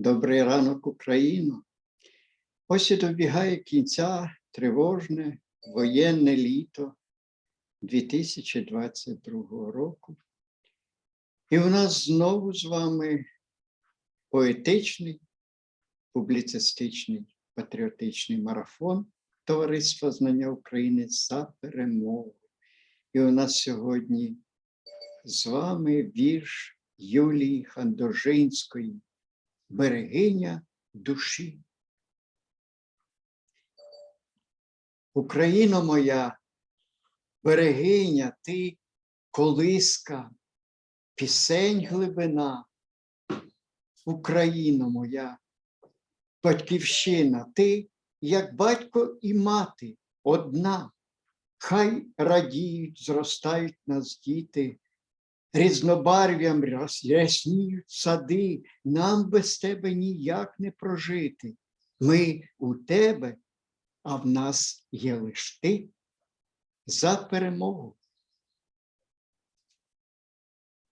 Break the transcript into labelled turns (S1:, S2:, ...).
S1: Добрий ранок, Україно. Ось і добігає кінця тривожне воєнне літо 2022 року. І у нас знову з вами поетичний, публіцистичний, патріотичний марафон Товариства Знання України за перемогу. І у нас сьогодні з вами вірш Юлії Хандожинської берегиня душі. Україно моя, берегиня, ти колиска, пісень глибина. Україно моя, батьківщина, ти, як батько і мати, одна. Хай радіють, зростають нас діти, різнобарв'ям ряс- рясніють сади, нам без тебе ніяк не прожити. Ми у тебе, а в нас є лиш ти за перемогу.